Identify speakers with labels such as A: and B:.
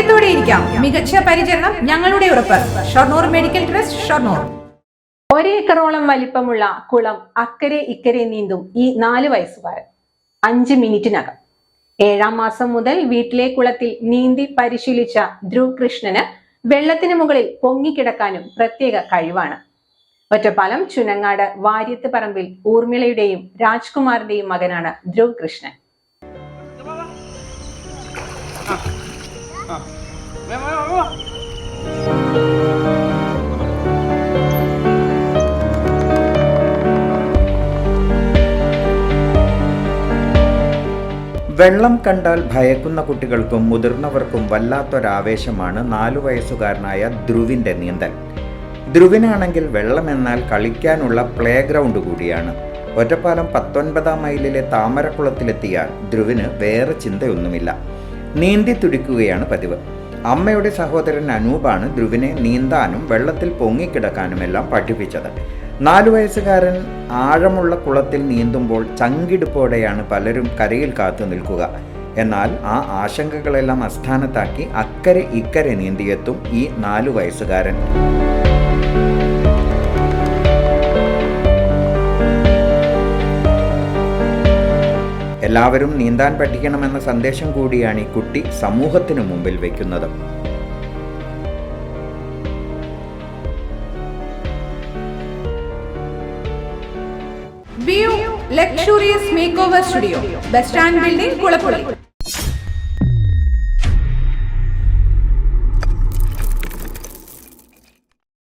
A: കൂടെ ഇരിക്കാം. മികച്ച പരിചരണം ഞങ്ങളുടെ ഉറപ്പ്. Shoranur medical trust Shoranur.
B: ഒരേക്കറോളം വലിപ്പമുള്ള കുളം അക്കരെ ഇക്കരെ നീന്തും ഈ നാല് വയസ്സുകാരൻ. അഞ്ച് മിനിറ്റിനകം. ഏഴാം മാസം മുതൽ വീട്ടിലെ കുളത്തിൽ നീന്തി പരിശീലിച്ച ധ്രുവ് കൃഷ്ണന് വെള്ളത്തിന് മുകളിൽ പൊങ്ങിക്കിടക്കാനും പ്രത്യേക കഴിവാണ്. ഒറ്റപ്പാലം ചുനങ്ങാട് വാര്യത്ത് പറമ്പിൽ ഊർമിളയുടെയും രാജ്കുമാറിന്റെയും മകനാണ് ധ്രുവ് കൃഷ്ണൻ
C: വെള്ളം കണ്ടാൽ ഭയക്കുന്ന കുട്ടികൾക്കും മുതിർന്നവർക്കും വല്ലാത്തൊരാവേശമാണ് നാലു വയസ്സുകാരനായ ധ്രുവിന്റെ നീന്തൽ. ധ്രുവിനാണെങ്കിൽ വെള്ളമെന്നാൽ കളിക്കാനുള്ള പ്ലേ ഗ്രൗണ്ട് കൂടിയാണ്. ഒറ്റപ്പാലം പത്തൊൻപതാം മൈലിലെ താമരക്കുളത്തിലെത്തിയാൽ ധ്രുവിന് വേറെ ചിന്തയൊന്നുമില്ല. നീന്തി തുടിക്കുകയാണ് പതിവ്. അമ്മയുടെ സഹോദരൻ അനൂപാണ് ധ്രുവിനെ നീന്താനും വെള്ളത്തിൽ പൊങ്ങിക്കിടക്കാനുമെല്ലാം പഠിപ്പിച്ചത്. നാലു വയസ്സുകാരൻ ആഴമുള്ള കുളത്തിൽ നീന്തുമ്പോൾ ചങ്കിടുപ്പോടെയാണ് പലരും കരയിൽ കാത്തു നിൽക്കുക. എന്നാൽ ആ ആശങ്കകളെല്ലാം അസ്ഥാനത്താക്കി അക്കരെ ഇക്കരെ നീന്തിയെത്തും ഈ നാലു വയസ്സുകാരൻ. എല്ലാവരും നീന്താൻ പഠിക്കണമെന്ന സന്ദേശം കൂടിയാണ് ഈ കുട്ടി സമൂഹത്തിനു മുമ്പിൽ വയ്ക്കുന്നത്
A: view luxurious make over studio bus stand building Kulappully